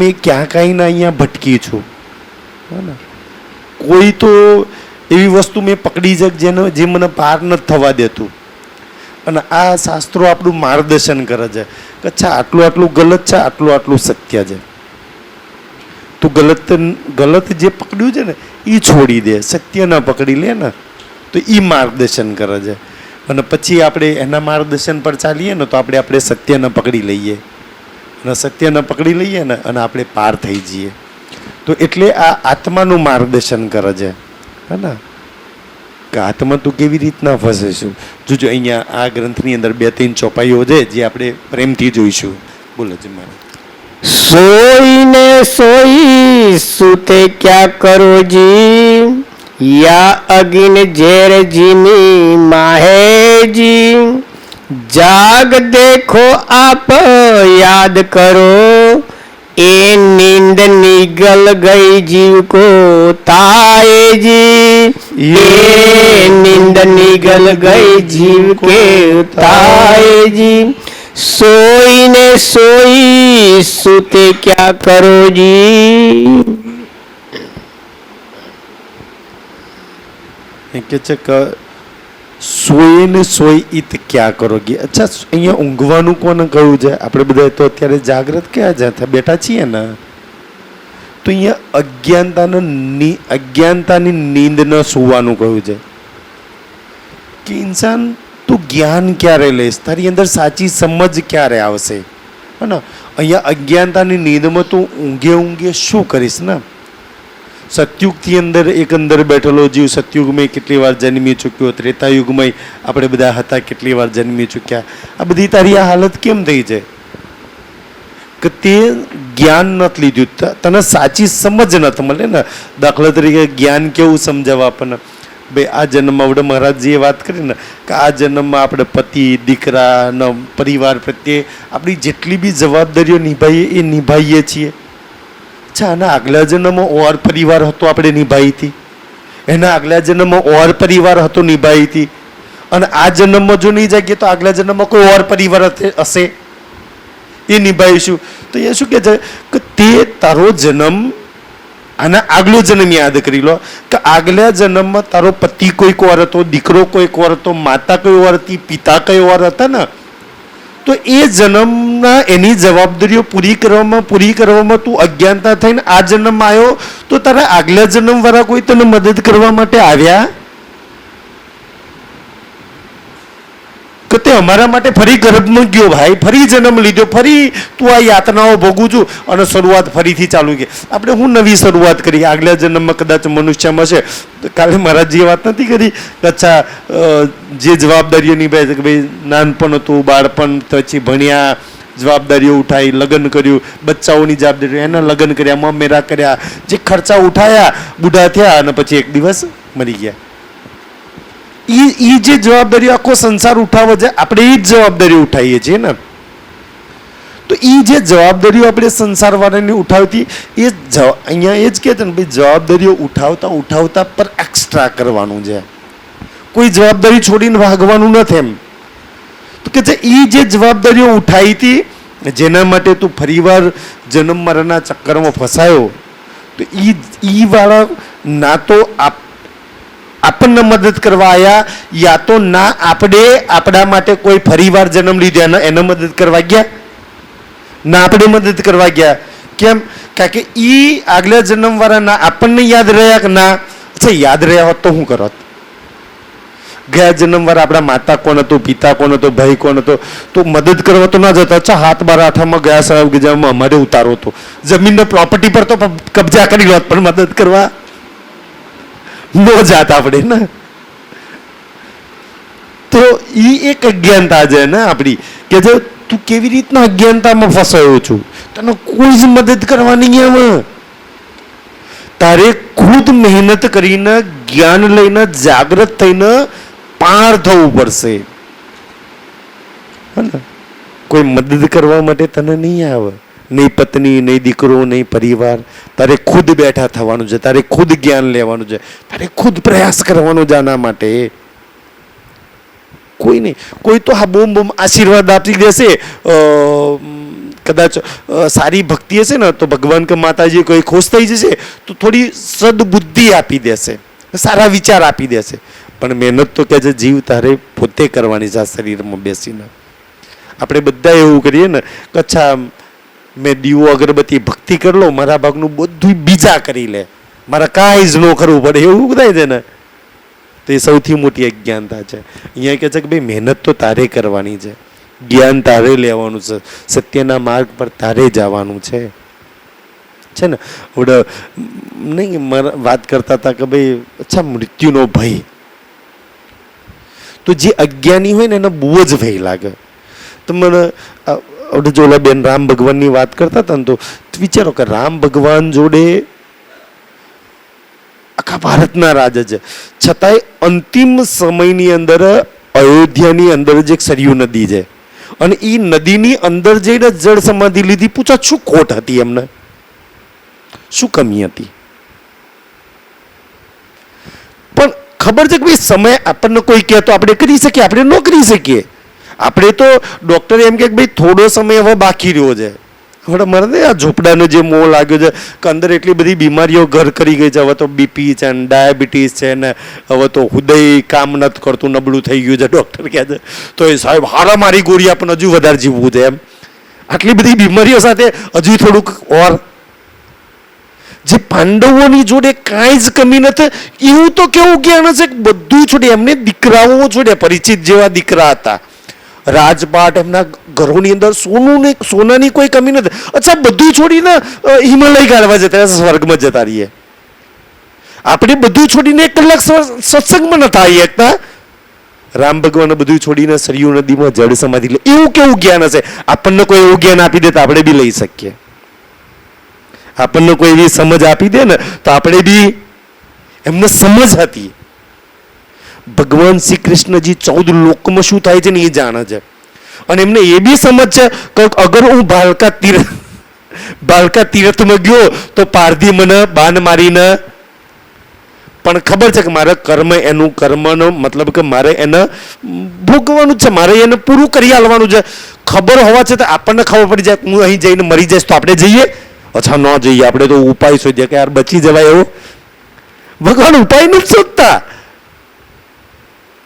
મેં ક્યાં કાંઈ ના અહીંયા ભટકી છું. ને કોઈ તો એવી વસ્તુ મેં પકડી જ જેને જે મને પાર નથી થવા દેતું. અને આ શાસ્ત્રો આપણું માર્ગદર્શન કરે છે કે અચ્છા, આટલું આટલું ગલત છે, આટલું આટલું સત્ય છે. તું ગલત ગલત જે પકડ્યું છે ને એ છોડી દે. સત્ય ન પકડી લે ને, તો એ માર્ગદર્શન કરે છે. અને પછી આપણે એના માર્ગદર્શન પર ચાલીએ ને, તો આપણે આપણે સત્ય ન પકડી લઈએ. અને સત્યને પકડી લઈએ ને અને આપણે પાર થઈ જઈએ. તો એટલે આ આત્માનું માર્ગદર્શન કરે છે. હે ને? કે આત્મા તું કેવી રીતના ફસેશું જોજો, અહીંયા આ ગ્રંથની અંદર બે ત્રણ ચોપાઈઓ છે જે આપણે પ્રેમથી જોઈશું. બોલો જ મારે. સોઈને સોઈ સુતે ક્યાં કરો જી? યા અગિન ઝેર જીની માહેજી જાગ દેખો આપ યાદ કરો એ નીંદ નિગલ ગઈ જીવ કો તાએજી એ નીંદ નિગલ ગઈ જીવ કે તાએજી સોઈને સોઈ સુતે ક્યા કરો જી એ કે છે સોઈ ને સોય ઈત ક્યાં કરોગી અચ્છા, અહીંયા ઊંઘવાનું કોને કહ્યું છે? આપણે બધા તો અત્યારે જાગ્રત ક્યાં છે? બેઠા છીએ ને. તો અહીંયા અજ્ઞાનતાને અજ્ઞાનતાની ન સુવાનું કહ્યું છે. કે ઇન્સાન તું જ્ઞાન ક્યારે લઈશ? તારી અંદર સાચી સમજ ક્યારે આવશે? હે ને? અહીંયા અજ્ઞાનતાની નીંદમાં તું ઊંઘે ઊંઘે શું કરીશ ને? સતયુગથી અંદર એક અંદર બેઠેલો જીવ, સતયુગમાં કેટલી વાર જન્મી ચૂક્યો, ત્રેતાયુગમાં આપણે બધા હતા, કેટલી વાર જન્મી ચૂક્યા. આ બધી તારી આ હાલત કેમ થઈ છે? કે તે જ્ઞાન નથી લીધું. તને સાચી સમજ નથી મળે ને. દાખલા તરીકે જ્ઞાન કેવું સમજાવવા આપણને? ભાઈ આ જન્મમાં આપણે મહારાજજીએ વાત કરી ને કે આ જન્મમાં આપણે પતિ, દીકરા પરિવાર પ્રત્યે આપણી જેટલી બી જવાબદારીઓ નિભાવીએ એ નિભાવીએ છીએ. અચ્છા આના આગલા જન્મમાં ઓર પરિવાર હતો આપણે નિભાવી હતી એના આગલા જન્મમાં ઓર પરિવાર હતો નિભાવી હતી અને આ જન્મમાં જો નહીં જાગીએ તો આગલા જન્મમાં કોઈ ઓર પરિવાર હશે. એ નિભાવીશું તો એ શું કહે છે કે તે તારો જન્મ આના આગલો જન્મ યાદ કરી લો. કે આગલા જન્મમાં તારો પતિ કોઈક વાર હતો, દીકરો કોઈક વાર હતો, માતા કઈ વાર હતી, પિતા કઈ વાર હતા ને? તો એ જન્મના એની જવાબદારીઓ પૂરી કરવામાં પૂરી કરવામાં તું અજ્ઞાનતા થઈને આ જન્મ આવ્યો, તો તારા આગલા જન્મવાળા કોઈ તને મદદ કરવા માટે આવ્યા? કે તે અમારા માટે ફરી ગર્ભમાં ગયો ભાઈ, ફરી જન્મ લીધો, ફરી તું આ યાતનાઓ ભોગું છું. અને શરૂઆત ફરીથી ચાલુ ગઈ આપણે હું નવી શરૂઆત કરી. આગલા જન્મમાં કદાચ મનુષ્યમાં છે. કાલે મહારાજજીએ વાત નથી કરી. અચ્છા જે જવાબદારીઓ નિભાય કે ભાઈ નાનપણ હતું, બાળપણ, પછી ભણ્યા જવાબદારીઓ ઉઠાવી લગ્ન કર્યું, બચ્ચાઓની જવાબદારીઓ એના લગ્ન કર્યા મમેરા કર્યા, જે ખર્ચા ઉઠાયા, બુઢા થયા અને પછી એક દિવસ મરી ગયા. ઈ ઈ જે જવાબદારીઓ આખો સંસાર ઉઠાવે છે, આપણે એ જ જવાબદારી ઉઠાવીએ છીએ ને. તો એ જે જવાબદારીઓ આપણે સંસારવાળાની ઉઠાવતી, એ અહીંયા એ જ કહે છે ને, ભાઈ, જવાબદારીઓ ઉઠાવતા ઉઠાવતા પર એક્સ્ટ્રા કરવાનું છે. કોઈ જવાબદારી છોડીને ભાગવાનું નથી એમ. તો કે છે એ જે જવાબદારીઓ ઉઠાવી હતી, જેના માટે તું ફરીવાર જન્મ મરણના ચક્કરમાં ફસાયો, તો એ એ વાળા ના તો આપ, આપણને મદદ કરવા આવ્યા યા તો ના આપણે આપણા માટે કોઈ ફરીવાર જન્મ લીધા એને મદદ કરવા ગયા? ના આપણે મદદ કરવા ગયા. કેમ? કારણ કે એ આગલા જન્મવાળા ના આપણને યાદ રહ્યા કે ના? અચ્છા, યાદ રહ્યા હોત તો હું કરત. ગયા જન્મવાર આપણા માતા કોણ હતું, પિતા કોણ હતો, ભાઈ કોણ હતો, તો મદદ કરવા તો ના જતા. અચ્છા, હાથ બાર આઠામાં ગયા સાહેબ ગજામાં, અમારે ઉતારો હતો. જમીનનો પ્રોપર્ટી પર તો કબજા કરી લો, પણ મદદ કરવા ન જાત આપણે, ને? તો એ એક અજ્ઞાનતા છે, ને, આપણી? કે જો તું કેવી રીતના અજ્ઞાનતામાં ફસાયો છું? તને કોઈ જ મદદ કરવાની આવે. તારે ખુદ મહેનત કરીને જ્ઞાન લઈને જાગૃત થઈને પાર થવું પડશે. હે કોઈ મદદ કરવા માટે તને નહીં આવે. નહીં પત્ની, નહીં દીકરો, નહીં પરિવાર. તારે ખુદ બેઠા થવાનું છે. તારે ખુદ જ્ઞાન લેવાનું છે. તારે ખુદ પ્રયાસ કરવાનો છે આના માટે. કોઈ નહીં. કોઈ તો હા બોમ બોમ આશીર્વાદ આપી દેશે. કદાચ સારી ભક્તિ હશે ને, તો ભગવાન કે માતાજી કોઈ ખુશ થઈ જશે, તો થોડી સદબુદ્ધિ આપી દેશે. સારા વિચાર આપી દેશે. પણ મહેનત તો કે છે જીવ તારે પોતે કરવાની છે આ શરીરમાં બેસીને. આપણે બધા એવું કરીએ ને કે અચ્છા, મેં દીવો અગરબત્તી ભક્તિ કરી લો મારા ભાગનું બધું બીજા કરી લે. મારા કાંઈ જ ન કરવું પડે. એવું થાય છે ને? તો એ સૌથી મોટી અજ્ઞાનતા છે. અહીંયા કહે છે કે ભાઈ, મહેનત તો તારે કરવાની છે. જ્ઞાન તારે લેવાનું છે. સત્યના માર્ગ પર તારે જવાનું છે. છે ને? નહીં, મારા વાત કરતા હતા કે ભાઈ, અચ્છા, મૃત્યુનો ભય. તો જે અજ્ઞાની હોય ને એને બહુ જ ભય લાગે. તમને જો ઓલા બેન રામ ભગવાનની વાત કરતા હતા ને તો વિચારો કે રામ ભગવાન જોડે આખા ભારતના રાજા છે. છતાંય અંતિમ સમયની અંદર, અયોધ્યાની અંદર જે એક સરયુ નદી છે. અને એ નદીની અંદર જઈને જળ સમાધિ લીધી પૂછા શું ખોટ હતી એમને? શું કમી હતી પણ ખબર છે કે ભાઈ સમય આપણને કોઈ કહે તો આપણે કરી શકીએ, આપણે ન કરી શકીએ. આપણે તો ડૉક્ટર એમ કે ભાઈ થોડો સમય હવે બાકી રહ્યો છે. હવે મને આ ઝૂંપડાનો જે મોહ લાગ્યો છે, કે અંદર એટલી બધી બીમારીઓ ઘર કરી ગઈ છે. હવે તો બીપી છે ને ડાયાબિટીસ છે ને હવે તો હૃદય કામ નથી કરતું, નબળું થઈ ગયું છે. ડૉક્ટર કહે છે, તો એ સાહેબ, હારા મારી ગોળી આપણને હજુ વધારે જીવવું છે. એમ. આટલી બધી બીમારીઓ સાથે હજુ થોડુંક ઓર જે પાંડવોની જોડે કાંઈ જ કમી નથી, એવું તો કેવું જ્ઞાન હશે બધું છોડે, એમને દીકરાઓ છોડે પરિચિત જેવા દીકરા હતા. રાજપાટ એમના ઘરોની અંદર સોનું ને સોનાની કોઈ કમી નથી. અચ્છા, બધું છોડીને હિમાલય ગાળવા જતા સ્વર્ગમાં જતા રહીએ. આપણે બધું છોડીને એક કલાક સત્સંગમાં નતા આવી શકતા રામ ભગવાને બધું છોડીને સરયુ નદીમાં જળ સમાધિ લે. એવું કેવું જ્ઞાન હશે? આપણને કોઈ એવું જ્ઞાન આપી દે તો આપણે બી લઈ શકીએ. આપણને કોઈ એવી સમજ આપી દે ને, તો આપણે બી એમને સમજ હતી. ભગવાન શ્રી કૃષ્ણજી ચૌદ લોકમાં શું થાય છે ને એ જાણે છે. અને એમને એ બી સમજ છે કે અગર હું બાલકા તીર્થ બાલકા તીર્થમાં ગયો, તો પારધી મને બાન મારીને, પણ ખબર છે કે મારે કર્મ એનું કર્મનો મતલબ કે મારે એને ભોગવવાનું છે, મારે એને પૂરું કરી આલવાનું છે. ખબર હોવા છતાં આપણને ખબર પડી જાય હું અહીં જઈને મરી જઈશ તો આપણે જઈએ. અચ્છા, ન જઈએ. આપણે તો ઉપાય શોધીએ. કે યાર બચી જવાય એવો? ભગવાન ઉપાય નથી શોધતા.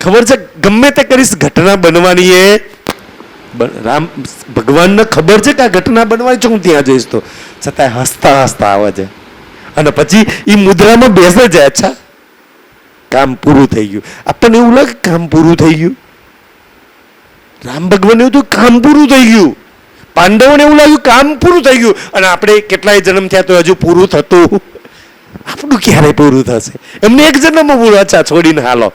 ખબર છે? ગમે તે કરીશ, ઘટના બનવાની એ રામ, ભગવાનને ખબર છે કે આ ઘટના બનવાની છે? હું ત્યાં જઈશ તો. છતાં હસતા હસતા આવે છે. અને પછી એ મુદ્રામાં બેસે છે. અચ્છા, કામ પૂરું થઈ ગયું. આપણને એવું લાગે કામ પૂરું થઈ ગયું? રામ ભગવાન એવું તો કામ પૂરું થઈ ગયું. પાંડવોને એવું લાગ્યું કામ પૂરું થઈ ગયું. અને આપણે કેટલાય જન્મ થયા તો હજુ પૂરું થતું. આપણું ક્યારે પૂરું થશે? એમને એક જન્મમાં પૂરું અચ્છા, છોડીને હાલો.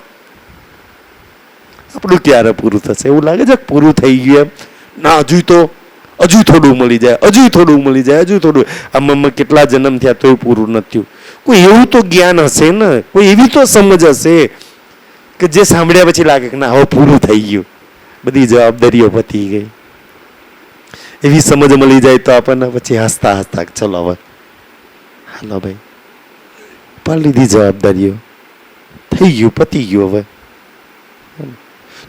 આપણું ક્યારે પૂરું થશે? એવું લાગે છે પૂરું થઈ ગયું એમ. ના, હજુ તો, હજુ થોડું મળી જાય, હજુ થોડું મળી જાય, હજુ થોડું. આમાં કેટલા જન્મ થયા તો પૂરું નથી કોઈ એવું તો જ્ઞાન હશે ને? કોઈ એવી તો સમજ હશે કે જે સાંભળ્યા પછી લાગે કે ના, હવે પૂરું થઈ ગયું. બધી જવાબદારીઓ પતી ગઈ. એવી સમજ મળી જાય તો આપણને પછી હસતા હસતા ચલો હવે. હાલો ભાઈ. પણ લીધી જવાબદારીઓ. થઈ ગયું, પતી ગયું હવે.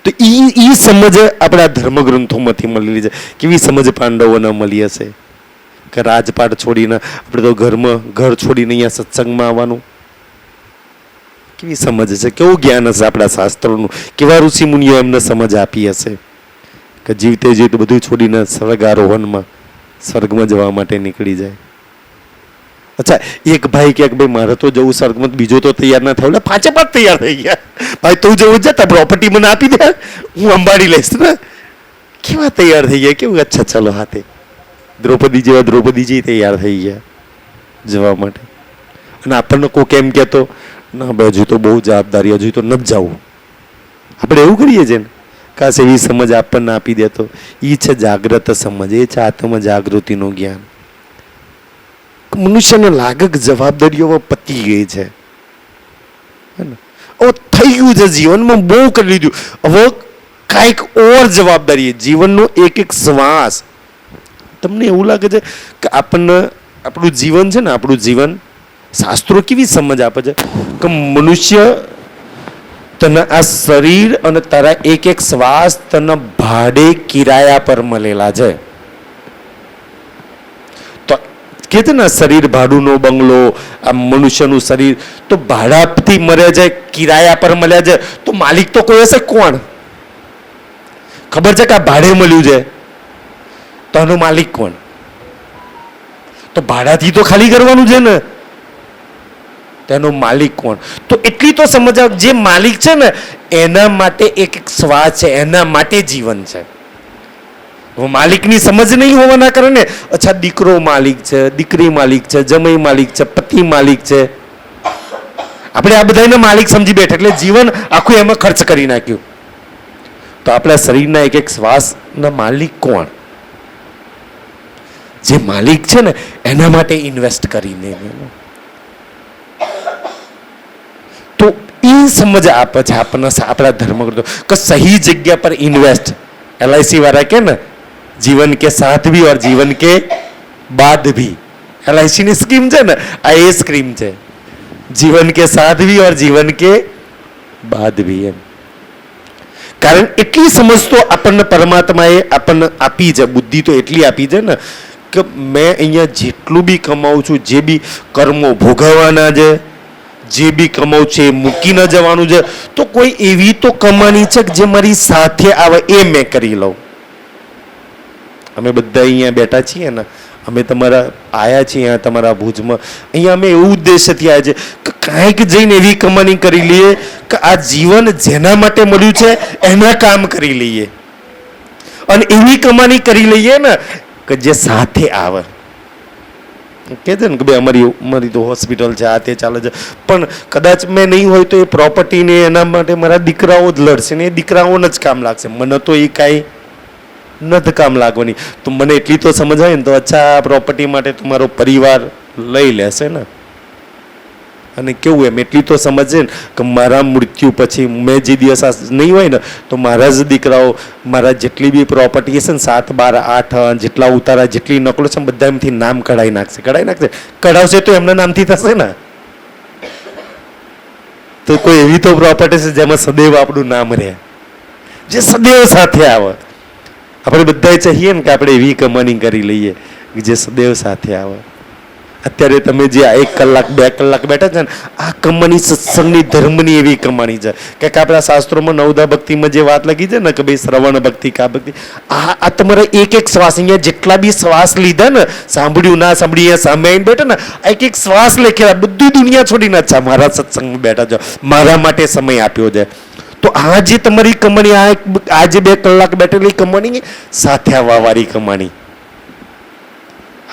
તો ઈ ઈ સમજ આપણા ધર્મગ્રંથોમાંથી મળેલી છે. કેવી સમજ પાંડવોને મળી હશે? કે રાજપાટ છોડીને આપણે તો ઘરમાં ઘર છોડીને અહીંયા સત્સંગમાં આવવાનું? કેવી સમજ છે? કેવું જ્ઞાન હશે આપણા શાસ્ત્રોનું? કેવા ઋષિ મુનિઓ એમને સમજ આપી હશે? કે જીવતે જીવતે બધું છોડીને સ્વર્ગારોહણમાં, સ્વર્ગમાં જવા માટે નીકળી જાય. અચ્છા, એક ભાઈ કે ભાઈ, મારે તો જવું સ્વર્ગમાં, બીજો તો તૈયાર ના થયો. પાંચે પાંચ તૈયાર થઈ ગયા. ભાઈ, તું જવું જતા પ્રોપર્ટી મને આપી દે. હું અંબાડી લઈશ ને કેવા તૈયાર થઈ ગયા? કેવું અચ્છા, ચલો હાથે. દ્રૌપદી જેવા દ્રૌપદીજી તૈયાર થઈ ગયા જવા માટે. અને આપણને કોક એમ કહેતો, ના, ભાઈ, હજુ તો બહુ જવાબદારી, હજુ તો નથી જવું આપણે એવું કરીએ છીએ ને? કાશ એવી સમજ આપણને આપી દે તો એ છે જાગ્રત સમજ, એ છે આત્મ જાગૃતિનું જ્ઞાન. મનુષ્યને લાગક જવાબદારીઓ પતી ગઈ છે. હવે થઈ ગયું છે જીવનમાં, બહુ કરી લીધું. હવે કાંઈક ઓર જવાબદારી જીવનનો એક એક શ્વાસ. તમને એવું લાગે છે કે આપણને, આપણું જીવન છે ને, આપણું જીવન શાસ્ત્રો કેવી સમજ આપે છે? કે મનુષ્ય તને આ શરીર અને તારા એક એક શ્વાસ તને ભાડે કિરાયા પર મળેલા છે. કે છે ને શરીર ભાડુનો બંગલો, આ મનુષ્યનું શરીર, તો ભાડાથી મરે છે, કિરાયા પર મળ્યા છે, તો માલિક તો કોઈ હશે કોણ? ખબર છે કે આ ભાડે મળ્યું છે? તો આનો માલિક કોણ? તો ભાડાથી તો ખાલી કરવાનું છે ને. તેનો માલિક કોણ? તો એટલી તો સમજ જે માલિક છે ને, એના માટે એક એક શ્વાસ છે, એના માટે જીવન છે. માલિકની સમજ નહીં હોવાના કારણે, અચ્છા, દીકરો માલિક છે, દીકરી માલિક છે, જમઈ માલિક છે, પતિ માલિક છે. આપણે આ બધાને માલિક સમજી બેઠા, એટલે જીવન આખું એમાં ખર્ચ કરી નાખ્યું. તો આપણા શરીરના એક એક શ્વાસના માલિક કોણ? જે માલિક છે ને, એના માટે ઇન્વેસ્ટ કરીને તો એ સમજ આપે છે આપણને આપણા ધર્મગ્રંથો કે સહી જગ્યા પર ઇન્વેસ્ટ એલઆઈસી વાળા કે ને, જીવન કે સાથ ભી ઓર જીવન કે બાદ ભી. એલઆઈસીની સ્કીમ છે ને, આ એ સ્કીમ છે. જીવન કે સાથ ભી ઓર જીવન કે બાદ બી એમ. કારણ એટલી સમજ તો આપણને પરમાત્માએ આપણને આપી છે, બુદ્ધિ તો એટલી આપી છે ને, કે મેં અહીંયા જેટલું બી કમાવું છું, જે બી કર્મો ભોગવવાના છે જે બી કમાઉ છે એ મૂકી ન જવાનું છે. તો કોઈ એવી તો કમાણી છે કે જે મારી સાથે આવે એ મેં કરી લઉં. અમે બધા અહીંયા બેઠા છીએ ને, અમે તમારા આયા છીએ અહીંયા તમારા ભુજમાં. અહીંયા અમે એવું ઉદ્દેશ્યથી આવ્યા છે કે કાંઈક જઈને એવી કમાણી કરી લઈએ કે આ જીવન જેના માટે મળ્યું છે એના કામ કરી લઈએ. અને એવી કમાણી કરી લઈએ ને કે જે સાથે આવે. કે છે ને કે ભાઈ અમારી અમારી તો હોસ્પિટલ છે, આ તે ચાલે છે. પણ કદાચ મેં નહીં હોય તો એ પ્રોપર્ટીને એના માટે મારા દીકરાઓ જ લડશે ને એ દીકરાઓને જ કામ લાગશે. મને તો એ કાંઈ નથી કામ લાગવાની. તો મને એટલી તો સમજ હોય ને તો અચ્છા આ પ્રોપર્ટી માટે તમારો પરિવાર લઈ લેશે ને. અને કેવું એમ, એટલી તો સમજે ને કે મારા મૃત્યુ પછી મેં જે દિવસ આ નહીં હોય ને, તો મારા જ દીકરાઓ, મારા જેટલી બી પ્રોપર્ટી હશે ને, સાત, બાર, આઠ, જેટલા ઉતારા, જેટલી નકલો છે બધા એમથી નામ કઢાઈ નાખશે. કઢાઈ નાખશે? કઢાવશે તો એમના નામથી થશે ને. તો કોઈ એવી તો પ્રોપર્ટી છે જેમાં સદૈવ આપણું નામ રહે? જે સદૈવ સાથે આવે. આપણે બધા ચાહીએ ને કે આપણે એવી કમાણી કરી લઈએ જે સદૈવ સાથે આવે. અત્યારે તમે જે આ એક કલાક, બે કલાક બેઠા છે ને, આ કમાણી સત્સંગની ધર્મની એવી કમાણી છે. કે આપણા શાસ્ત્રોમાં નવદા ભક્તિમાં જે વાત લખી છે ને, કે ભાઈ શ્રવણ ભક્તિ, કા ભક્તિ, આ આ તમારા એક એક શ્વાસ અહીંયા જેટલા બી શ્વાસ લીધા ને, સાંભળ્યું, ના સાંભળ્યું સામે આવીને બેઠા ને એક એક શ્વાસ લખેલા, બધી દુનિયા છોડીને અચ્છા મારા સત્સંગમાં બેઠા છો. મારા માટે સમય આપ્યો છે. તો આ જે તમારી કમાણી, આ એક- આ બે કલાક બેઠેલી કમાણી, સાથે આવવાવાળી કમાણી.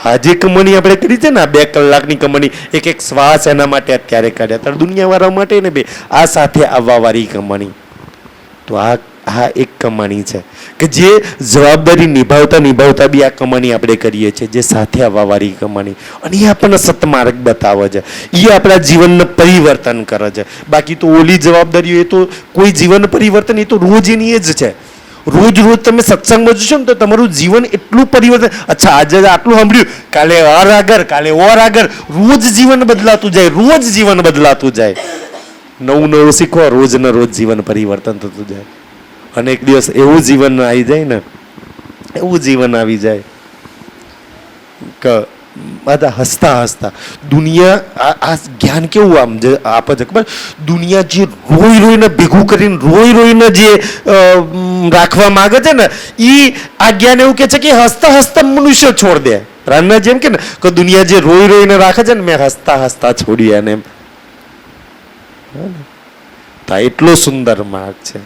આ જે કમાણી આપણે કરી છે ને બે કલાકની કમાણી, એક એક શ્વાસ એના માટે અત્યારે કાઢ્યા. ત્યારે દુનિયાવાળા માટે ને બે, આ સાથે આવવાવાળી કમાણી. તો આ આ એક કમાણી છે કે જે જવાબદારી નિભાવતા નિભાવતા બી આ કમાણી આપણે કરીએ છીએ, જે સાથે આવવાવાળી કમાણી. અને એ આપણને સતમાર્ગ બતાવે છે. એ આપણા જીવનને પરિવર્તન કરે છે. બાકી તો ઓલી જવાબદારીઓ એ તો કોઈ જીવન પરિવર્તન એ તો રોજ એની એ જ છે. રોજ રોજ તમે સત્સંગમાં જશો ને તો તમારું જીવન એટલું પરિવર્તન અચ્છા, આજે આટલું સાંભળ્યું. કાલે ઓર આગળ, કાલે ઓર આગળ. રોજ જીવન બદલાતું જાય, રોજ જીવન બદલાતું જાય. નવું નવું શીખો, રોજ ને રોજ જીવન પરિવર્તન થતું જાય. અને એક દિવસ એવું જીવન આવી જાય ને, એવું જીવન આવી જાય. કે બધા હસતા હસતા. દુનિયા, આ જ્ઞાન કેવું આમ જે આપે છે ખબર? દુનિયા જે રોઈ રોઈને ભેગું કરીને, રોઈ રોઈને જે રાખવા માગે છે ને એ આ જ્ઞાન એવું કે છે કે હસતા હસતા મનુષ્ય છોડ દે. રાણના જેમ કે ને, કે દુનિયા જે રોઈ રોઈને રાખે છે ને, મેં હસતા હસતા છોડ્યા ને એમ. એટલો સુંદર માર્ગ છે.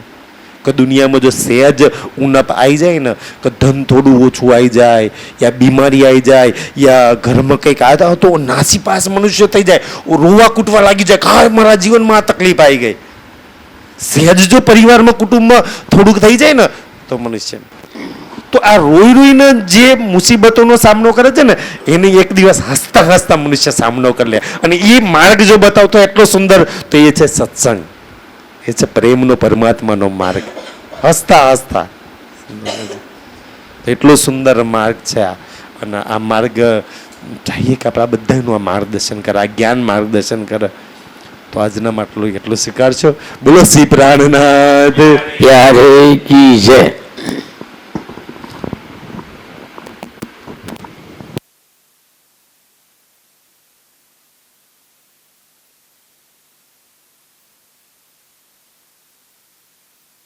કે દુનિયામાં જો સહેજ ઉણપ આવી જાય ને, કે ધન થોડું ઓછું આવી જાય, યા બીમારી આવી જાય, યા ઘરમાં કંઈક આવતા તો નાસીપાસ મનુષ્ય થઈ જાય રોવા કૂટવા લાગી જાય કે હા મારા જીવનમાં આ તકલીફ આવી ગઈ. સહેજ જો પરિવારમાં, કુટુંબમાં થોડુંક થઈ જાય ને, તો મનુષ્ય. તો આ રોઈ રોઈને જે મુસીબતોનો સામનો કરે છે ને, એને એક દિવસ હસતા હસતા મનુષ્ય સામનો કરી લે. અને એ માર્ગ જો બતાવતો એટલો સુંદર, તો એ છે સત્સંગ. એ છે પ્રેમનો પરમાત્માનો માર્ગ હસતા હસતા એટલો સુંદર માર્ગ છે આ અને આ માર્ગ ચાહીએ કે આપણા બધાનું આ માર્ગદર્શન કરે આ જ્ઞાન માર્ગદર્શન કરે તો આજના માટલું એટલું સ્વીકારશો બોલો શ્રી પ્રાણનાથ પ્યારે કી જય